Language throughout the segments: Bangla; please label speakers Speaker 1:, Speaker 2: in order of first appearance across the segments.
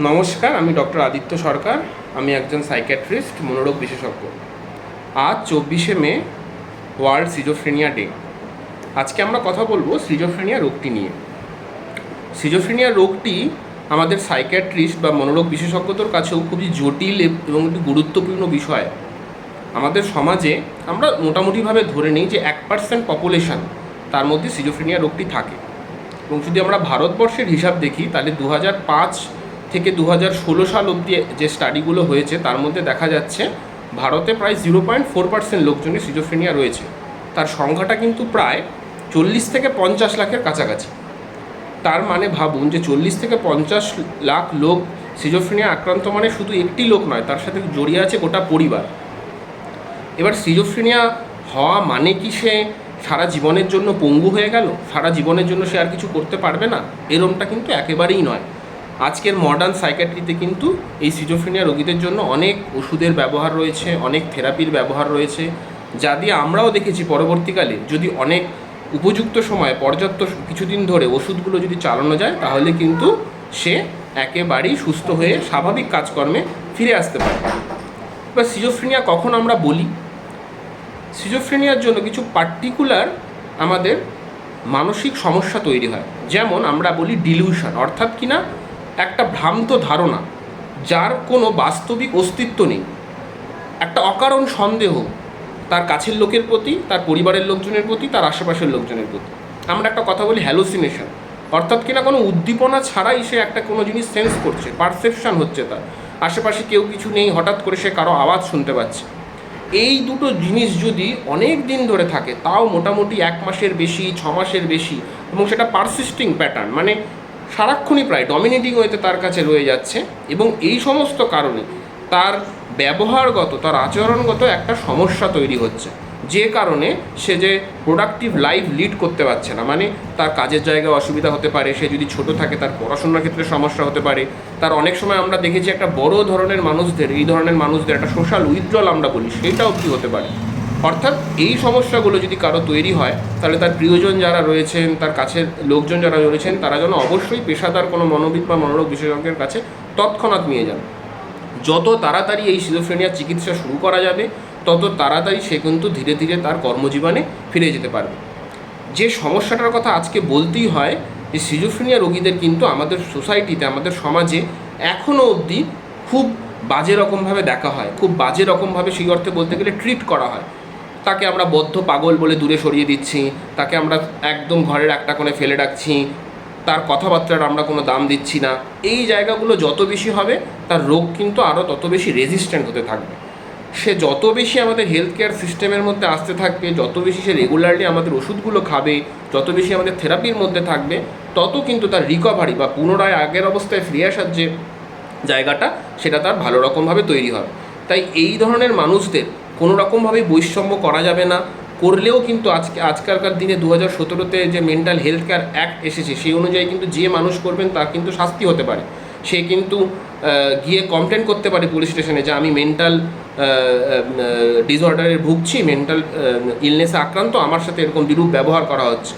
Speaker 1: নমস্কার, আমি ডক্টর আদিত্য সরকার, আমি একজন সাইকিয়াট্রিস্ট, মনোরোগ বিশেষজ্ঞ। আজ চব্বিশে মে, ওয়ার্ল্ড সিজোফ্রেনিয়া ডে। আজকে আমরা কথা বলব সিজোফ্রেনিয়া রোগটি নিয়ে। সিজোফ্রেনিয়া রোগটি আমাদের সাইকিয়াট্রিস্ট বা মনোরোগ বিশেষজ্ঞদের কাছেও খুবই জটিল এবং একটি গুরুত্বপূর্ণ বিষয়। আমাদের সমাজে আমরা মোটামুটিভাবে ধরে নিই যে এক পার্সেন্ট পপুলেশন তার মধ্যে সিজোফ্রেনিয়া রোগটি থাকে। এবং যদি আমরা ভারতবর্ষের হিসাব দেখি, তাহলে দু হাজার পাঁচ থেকে দু সাল অবধি যে স্টাডিগুলো হয়েছে, তার মধ্যে দেখা যাচ্ছে ভারতে প্রায় জিরো পয়েন্ট ফোর পার্সেন্ট লোকজনের সিজোফ্রেনিয়া রয়েছে। তার সংখ্যাটা কিন্তু প্রায় চল্লিশ থেকে পঞ্চাশ লাখের কাছাকাছি। তার মানে ভাবুন যে চল্লিশ থেকে পঞ্চাশ লাখ লোক সিজোফ্রেনিয়া আক্রান্ত মানে শুধু একটি লোক নয়, তার সাথে জড়িয়ে আছে গোটা পরিবার। এবার সিজোফ্রেনিয়া হওয়া মানে কি সে সারা জীবনের জন্য পঙ্গু হয়ে গেল? সারা জীবনের জন্য সে আর কিছু করতে পারবে না? এরমটা কিন্তু একেবারেই নয়। আজকের মডার্ন সাইকাট্রিতে কিন্তু এই সিজোফ্রেনিয়া রোগীদের জন্য অনেক ওষুধের ব্যবহার রয়েছে, অনেক থেরাপির ব্যবহার রয়েছে, যা দিয়ে আমরাও দেখেছি পরবর্তীকালে যদি অনেক উপযুক্ত সময়ে পর্যাপ্ত কিছুদিন ধরে ওষুধগুলো যদি চালানো যায়, তাহলে কিন্তু সে একেবারেই সুস্থ হয়ে স্বাভাবিক কাজকর্মে ফিরে আসতে পারে। এবার সিজোফ্রেনিয়া কখন আমরা বলি? সিজোফ্রেনিয়ার জন্য কিছু পার্টিকুলার আমাদের মানসিক সমস্যা তৈরি হয়। যেমন আমরা বলি ডিলিউশন অর্থাৎ কিনা একটা ভ্রান্ত ধারণা যার কোনো বাস্তবিক অস্তিত্ব নেই। একটা অকারণ সন্দেহ তার কাছের লোকের প্রতি, তার পরিবারের লোকজনের প্রতি, তার আশেপাশের লোকজনের প্রতি। আমরা একটা কথা বলি হ্যালোসিনেশন অর্থাৎ কিনা কোনো উদ্দীপনা ছাড়াই সে একটা কোনো জিনিস সেন্স করছে পারসেপশন হচ্ছে তার। আশেপাশে কেউ কিছু নেই, হঠাৎ করে সে কারও আওয়াজ শুনতে পাচ্ছে। এই দুটো জিনিস যদি অনেক দিন ধরে থাকে, তাও মোটামুটি এক মাসের বেশি, ছ মাসের বেশি, এবং সেটা পারসিস্টিং প্যাটার্ন মানে সারাক্ষণই প্রায় ডমিনেটিং ওয়েতে তার কাছে রয়ে যাচ্ছে এবং এই সমস্ত কারণে তার ব্যবহারগত, তার আচরণগত একটা সমস্যা তৈরি হচ্ছে। যে কারণে সে যে প্রোডাক্টিভ লাইফ লিড করতে পারছে না। মানে তার কাজের জায়গায় অসুবিধা হতে পারে, সে যদি ছোট থাকে তার পড়াশোনার ক্ষেত্রে সমস্যা হতে পারে। তার অনেক সময় আমরা দেখেছি একটা বড় ধরনের মানুষদের, এই ধরনের মানুষদের একটা সোশ্যাল উইথড্রল আমরা বলি সেটা অবধি হতে পারে? অর্থাৎ এই সমস্যাগুলো যদি কারও তৈরি হয়, তাহলে তার প্রিয়জন যারা রয়েছেন, তার কাছের লোকজন যারা রয়েছেন, তারা যেন অবশ্যই পেশাদার কোনো মনোবিদ বা মনোরোগ বিশেষজ্ঞের কাছে তৎক্ষণাৎ নিয়ে যান। যত তাড়াতাড়ি এই সিজোফ্রেনিয়ার চিকিৎসা শুরু করা যাবে, তত তাড়াতাড়ি সে কিন্তু ধীরে ধীরে তার কর্মজীবনে ফিরে যেতে পারবে। যে সমস্যাটার কথা আজকে বলতেই হয়, যে সিজোফ্রেনিয়া রোগীদের কিন্তু আমাদের সোসাইটিতে আমাদের সমাজে এখনও অবধি খুব বাজে রকমভাবে দেখা হয়। খুব বাজে রকমভাবে সেই অর্থে বলতে গেলে ট্রিট করা হয়। তাকে আমরা বদ্ধ পাগল বলে দূরে সরিয়ে দিচ্ছি, তাকে আমরা একদম ঘরের একটা কোণে ফেলে রাখছি, তার কথাবার্তার আমরা কোনো দাম দিচ্ছি না। এই জায়গাগুলো যত বেশি হবে, তার রোগ কিন্তু আরও তত বেশি রেজিস্ট্যান্ট হতে থাকবে। সে যত বেশি আমাদের হেলথ কেয়ার সিস্টেমের মধ্যে আসতে থাকবে, যত বেশি সে রেগুলারলি আমাদের ওষুধগুলো খাবে, যত বেশি আমাদের থেরাপির মধ্যে থাকবে, তত কিন্তু তার রিকভারি বা পুনরায় আগের অবস্থায় ফিরে আসার যে জায়গাটা, সেটা তার ভালো রকমভাবে তৈরি হবে। তাই এই ধরনের মানুষদের কোনো রকমভাবে বৈষম্য করা যাবে না। করলেও কিন্তু আজকে আজকালকার দিনে দু হাজার সতেরোতে যে মেন্টাল হেলথ কেয়ার অ্যাক্ট এসেছে, সেই অনুযায়ী কিন্তু যে মানুষ করবেন তার কিন্তু শাস্তি হতে পারে। সে কিন্তু গিয়ে কমপ্লেন করতে পারে পুলিশ স্টেশনে যে আমি মেন্টাল ডিসঅর্ডারে ভুগছি মেন্টাল ইলনেসে আক্রান্ত, আমার সাথে এরকম বিরূপ ব্যবহার করা হচ্ছে।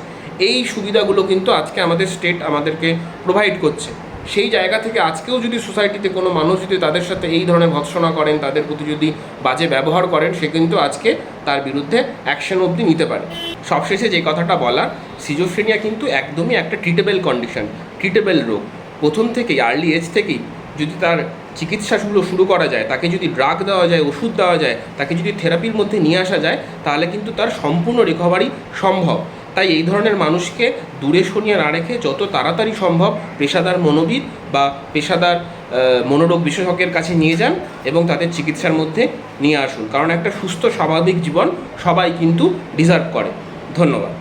Speaker 1: এই সুবিধাগুলো কিন্তু আজকে আমাদের স্টেট আমাদেরকে প্রোভাইড করছে। সেই জায়গা থেকে আজকেও যদি সোসাইটিতে কোনো মানুষ যদি তাদের সাথে এই ধরনের ভৎসনা করেন, তাদের প্রতি যদি বাজে ব্যবহার করেন, সে কিন্তু আজকে তার বিরুদ্ধে অ্যাকশন অবধি নিতে পারে। সবশেষে যে কথাটা বলার সিজোফ্রেনিয়া কিন্তু একদমই একটা ট্রিটেবল কন্ডিশন ট্রিটেবল রোগ। প্রথম থেকেই আর্লি এজ থেকেই যদি তার চিকিৎসাগুলো শুরু করা যায়, তাকে যদি ড্রাগ দেওয়া যায়, ওষুধ দেওয়া যায়, তাকে যদি থেরাপির মধ্যে নিয়ে আসা যায়, তাহলে কিন্তু তার সম্পূর্ণ রিকভারি সম্ভব। তাই এই ধরনের মানুষকে দূরে শুনিয়ে না রেখে যত তাড়াতাড়ি সম্ভব পেশাদার মনোবিদ বা পেশাদার মনোরোগ বিশেষজ্ঞের কাছে নিয়ে যান এবং তাদের চিকিৎসার মধ্যে নিয়ে আসুন। কারণ একটা সুস্থ, স্বাভাবিক জীবন সবাই কিন্তু ডিজার্ভ করে। ধন্যবাদ।